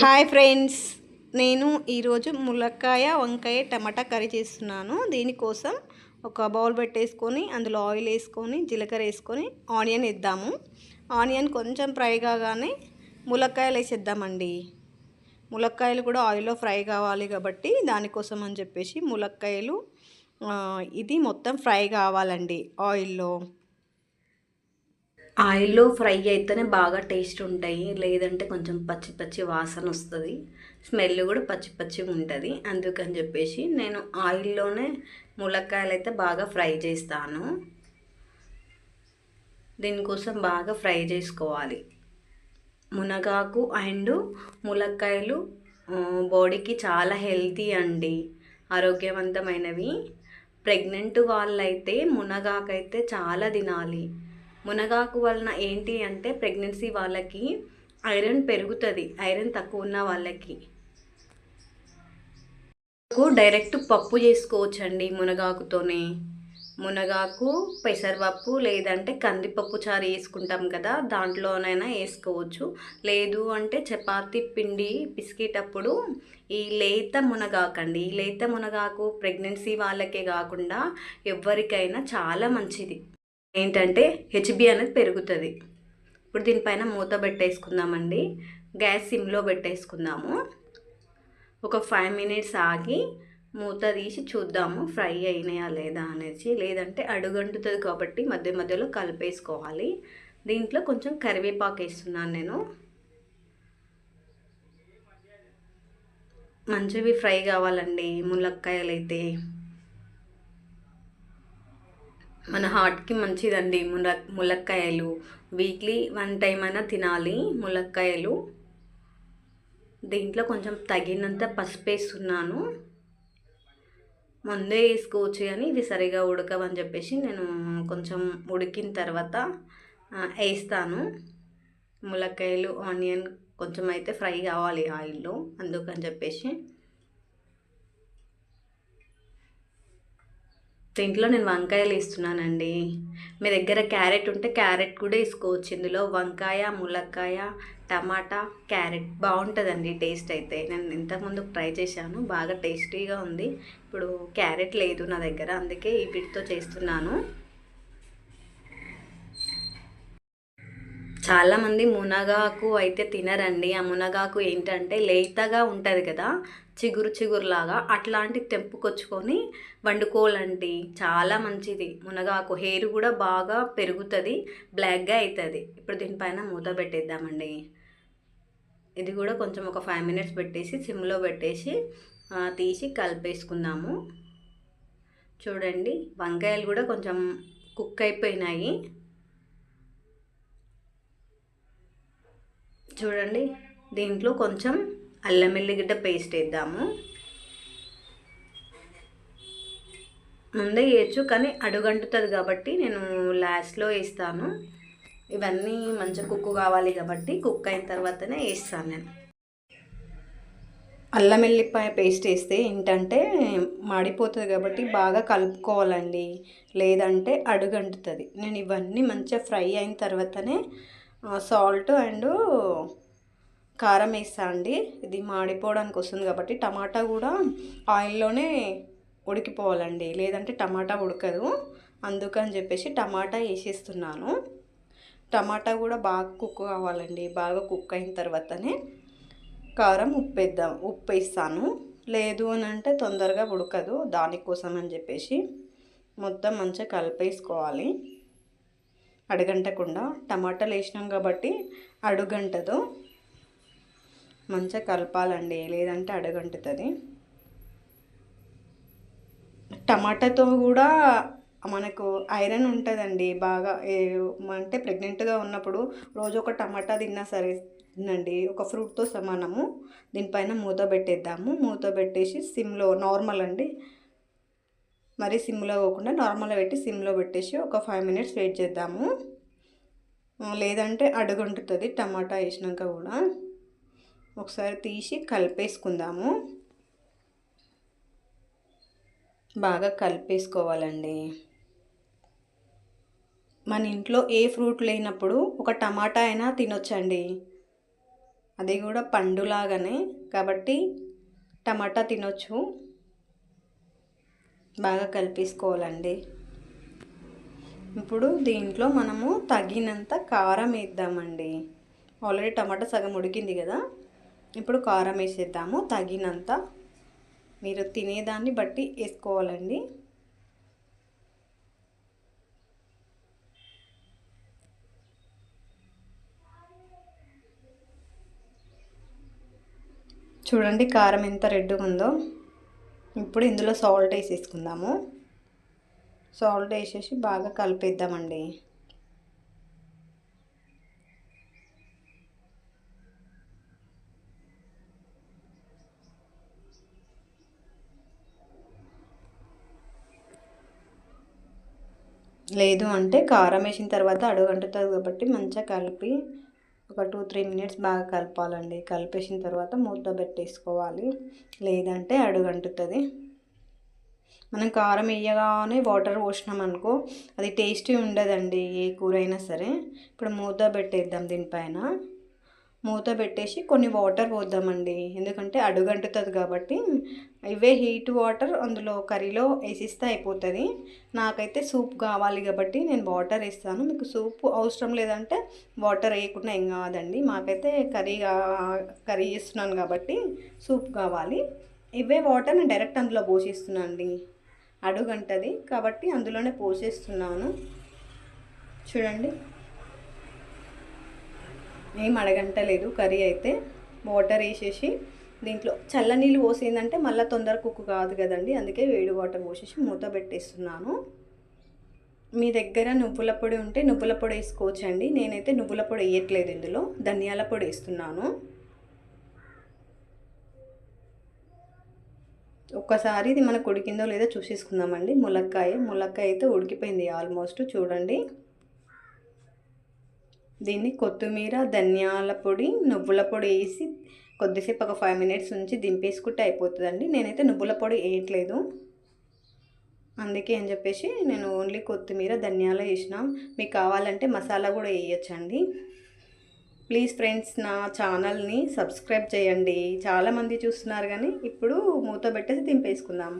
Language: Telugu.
Hi friends. నేను ఈరోజు ములక్కాయ వంకాయ టమాటా కర్రీ చేస్తున్నాను. దీనికోసం ఒక బౌల్ పెట్టేసుకొని అందులో ఆయిల్ వేసుకొని జీలకర్ర వేసుకొని ఆనియన్ వేద్దాము. ఆనియన్ కొంచెం ఫ్రై కాగానే ములక్కాయలు వేసేద్దామండి. ములక్కాయలు కూడా ఆయిల్లో ఫ్రై కావాలి కాబట్టి దానికోసం అని చెప్పేసి ములక్కాయలు ఇది మొత్తం ఫ్రై కావాలండి ఆయిల్లో. ఆయిల్లో ఫ్రై అయితేనే బాగా టేస్ట్ ఉంటాయి. లేదంటే కొంచెం పచ్చి పచ్చి వాసన వస్తుంది. స్మెల్ కూడా పచ్చి పచ్చిగా ఉంటుంది. అందుకని చెప్పేసి నేను ఆయిల్లోనే ములక్కాయలు అయితే బాగా ఫ్రై చేస్తాను. దీనికోసం బాగా ఫ్రై చేసుకోవాలి. మునగాకు అండ్ ములక్కాయలు బాడీకి చాలా హెల్తీ అండి. ఆరోగ్యవంతమైనవి. ప్రెగ్నెంట్ వాళ్ళైతే మునగాకైతే చాలా తినాలి. మునగాకు వలన ఏంటి అంటే ప్రెగ్నెన్సీ వాళ్ళకి ఐరన్ పెరుగుతుంది ఐరన్ తక్కువ ఉన్న వాళ్ళకి. డైరెక్ట్ పప్పు చేసుకోవచ్చండి మునగాకుతోనే. మునగాకు పెసరపప్పు లేదంటే కందిపప్పు చారు వేసుకుంటాం కదా దాంట్లోనైనా వేసుకోవచ్చు. లేదు అంటే చపాతి పిండి పిసికేటప్పుడు ఈ లేత మునగాకు అండి ఈ లేత మునగాకు ప్రెగ్నెన్సీ వాళ్ళకే కాకుండా ఎవరికైనా చాలా మంచిది. ఏంటంటే హెచ్బి అనేది పెరుగుతుంది. ఇప్పుడు దీనిపైన మూత పెట్టేసుకుందామండి. గ్యాస్ సిమ్లో పెట్టేసుకుందాము. ఒక ఫైవ్ మినిట్స్ ఆగి మూత తీసి చూద్దాము ఫ్రై అయినాయా లేదా అనేసి. లేదంటే అడుగంటుతుంది కాబట్టి మధ్య మధ్యలో కలిపేసుకోవాలి. దీంట్లో కొంచెం కరివేపాకు వేస్తున్నాను నేను. మంచివి ఫ్రై కావాలండి. ములక్కాయలు అయితే మన హార్ట్కి మంచిదండి. ముల ములక్కాయలు. వీక్లీ వన్ టైం అయినా తినాలి. ములక్కాయలు. దీంట్లో కొంచెం తగినంత పసుపు వేస్తున్నాను. ముందే వేసుకోవచ్చు కానీ ఇది సరిగా ఉడకవని చెప్పేసి నేను కొంచెం ఉడికిన తర్వాత వేస్తాను. ములక్కాయలు ఆనియన్ కొంచెం అయితే ఫ్రై కావాలి ఆయిల్లో అందుకని చెప్పేసి. దీంట్లో నేను వంకాయలు వేస్తున్నానండి. మీ దగ్గర క్యారెట్ ఉంటే క్యారెట్ కూడా వేసుకోవచ్చు. ఇందులో వంకాయ ములక్కాయ టమాటా క్యారెట్ బాగుంటుందండి టేస్ట్ అయితే. నేను ఇంతకుముందు ట్రై చేశాను. బాగా టేస్టీగా ఉంది. ఇప్పుడు క్యారెట్ లేదు నా దగ్గర. అందుకే ఈ వీటితో చేస్తున్నాను. చాలామంది మునగాకు అయితే తినరండి. ఆ మునగాకు ఏంటంటే లేతగా ఉంటుంది కదా చిగురు చిగురులాగా అట్లాంటి తెంపుకొచ్చుకొని వండుకోవాలండి. చాలా మంచిది. మునగాకు హెయిర్ కూడా బాగా పెరుగుతుంది బ్లాక్గా అవుతుంది ఇప్పుడు దీనిపైన మూత పెట్టేద్దామండి. ఇది కూడా కొంచెం ఒక ఫైవ్ మినిట్స్ పెట్టేసి సిమ్లో పెట్టేసి తీసి కలిపేసుకుందాము. చూడండి వంకాయలు కూడా కొంచెం కుక్ అయిపోయినాయి. చూడండి దీంట్లో కొంచెం అల్లం ఎల్లిగడ్డ పేస్ట్ వేద్దాము. ముందే వేయచ్చు కానీ అడుగంటుతుంది కాబట్టి నేను లాస్ట్లో వేస్తాను. ఇవన్నీ మంచిగా కుక్ కావాలి కాబట్టి కుక్ అయిన తర్వాతనే వేస్తాను నేను. అల్లం వెల్లిపాయ పేస్ట్ వేస్తే ఏంటంటే మాడిపోతుంది కాబట్టి బాగా కలుపుకోవాలండి. లేదంటే అడుగంటుతుంది. నేను ఇవన్నీ మంచిగా ఫ్రై అయిన తర్వాతనే సాల్ట్ అండ్ కారం వేస్తా అండి. ఇది మాడిపోవడానికి వస్తుంది కాబట్టి టమాటా కూడా ఆయిల్లోనే ఉడికిపోవాలండి. లేదంటే టమాటా ఉడకదు. అందుకని చెప్పేసి టమాటా వేసేస్తున్నాను. టమాటా కూడా బాగా కుక్ కావాలండి. బాగా కుక్ అయిన తర్వాతనే కారం ఉప్పు వేద్దాం ఉప్పు వేస్తాను లేదు అని అంటే తొందరగా ఉడకదు దానికోసం అని చెప్పేసి మొత్తం మంచిగా కలిపేసుకోవాలి. అడగంటకుండా టమాటాలు వేసినాం కాబట్టి అడుగంటదు. మంచిగా కలపాలండి లేదంటే అడుగంటుతుంది. టమాటాతో కూడా మనకు ఐరన్ ఉంటుందండి బాగా అంటే ప్రెగ్నెంట్గా ఉన్నప్పుడు రోజు ఒక టమాటా తిన్నా సరే నండి ఒక ఫ్రూట్తో సమానము. దీనిపైన మూత పెట్టేద్దాము. మూత పెట్టేసి సిమ్లో నార్మల్ అండి మరి సిమ్లో పోకుండా నార్మల్గా పెట్టి సిమ్లో పెట్టేసి ఒక ఫైవ్ మినిట్స్ వెయిట్ చేద్దాము. లేదంటే అడుగుంటుంది టమాటా వేసినాక కూడా. ఒకసారి తీసి కలిపేసుకుందాము. బాగా కలిపేసుకోవాలండి. మన ఇంట్లో ఏ ఫ్రూట్ లేనప్పుడు ఒక టమాటా అయినా తినొచ్చండి. అది కూడా పండులాగానే. కాబట్టి టమాటా తినొచ్చు. బాగా కలిపేసుకోవాలండి. ఇప్పుడు దీంట్లో మనము తగినంత కారం వేద్దామండి. ఆల్రెడీ టమాటా సగం ఉడికింది కదా. ఇప్పుడు కారం వేసేద్దాము. తగినంత మీరు తినేదాన్ని బట్టి వేసుకోవాలండి. చూడండి కారం ఎంత రెడ్గా ఉందో. ఇప్పుడు ఇందులో సాల్ట్ వేసేసుకుందాము. సాల్ట్ వేసేసి బాగా కలిపేద్దామండి. లేదు అంటే కారం వేసిన తర్వాత అడుగంటుతుంది కాబట్టి మంచిగా కలిపి ఒక టూ త్రీ మినిట్స్ బాగా కలపాలండి. కలిపేసిన తర్వాత మూత పెట్టేసుకోవాలి. లేదంటే అడుగంటుతుంది. మనం కారం వేయగానే వాటర్ పోసినాం అనుకో అది టేస్టీ ఉండదండి ఏ కూర అయినా సరే. ఇప్పుడు మూత పెట్టేద్దాం దీనిపైన. మూత పెట్టేసి కొన్ని వాటర్ పోద్దామండి. ఎందుకంటే అడుగంటుతుంది కాబట్టి ఇవే హీట్ వాటర్ అందులో కర్రీలో వేసిస్తే అయిపోతుంది. నాకైతే సూప్ కావాలి కాబట్టి నేను వాటర్ వేస్తాను. మీకు సూప్ అవసరం లేదంటే వాటర్ వేయకుండా ఏం కాదండి. మాకైతే కర్రీ కర్రీ చేస్తున్నాను కాబట్టి సూప్ కావాలి. ఇవే వాటర్ నేను డైరెక్ట్ అందులో పోసేస్తున్నాను అండి అడుగంటది కాబట్టి అందులోనే పోసేస్తున్నాను. చూడండి. ఏం అడగంటలేదు. కర్రీ అయితే వాటర్ వేసేసి దీంట్లో చల్ల నీళ్ళు పోసిందంటే మళ్ళీ తొందర కుక్కు కాదు కదండి. అందుకే వేడి వాటర్ పోసేసి మూత పెట్టేస్తున్నాను. మీ దగ్గర నువ్వుల పొడి ఉంటే నువ్వుల పొడి వేసుకోవచ్చండి. నేనైతే నువ్వుల పొడి వేయట్లేదు ఇందులో. ధనియాల పొడి వేస్తున్నాను. ఒక్కసారి ఇది మనకు ఉడికిందో లేదో చూసేసుకుందామండి. ములక్కాయ. ములక్కాయ అయితే ఉడికిపోయింది ఆల్మోస్ట్ చూడండి. దీన్ని కొత్తిమీర ధనియాల పొడి నువ్వుల పొడి వేసి కొద్దిసేపు ఒక ఫైవ్ మినిట్స్ ఉంచి దింపేసుకుంటే అయిపోతుందండి. నేనైతే నువ్వుల పొడి వేయట్లేదు. అందుకే అని చెప్పేసి నేను ఓన్లీ కొత్తిమీర ధనియాలు వేసిన. మీకు కావాలంటే మసాలా కూడా వేయచ్చండి. ప్లీజ్ ఫ్రెండ్స్ నా ఛానల్ని సబ్స్క్రైబ్ చేయండి. చాలామంది చూస్తున్నారు కానీ ఇప్పుడు మూత పెట్టేసి దింపేసుకుందాం.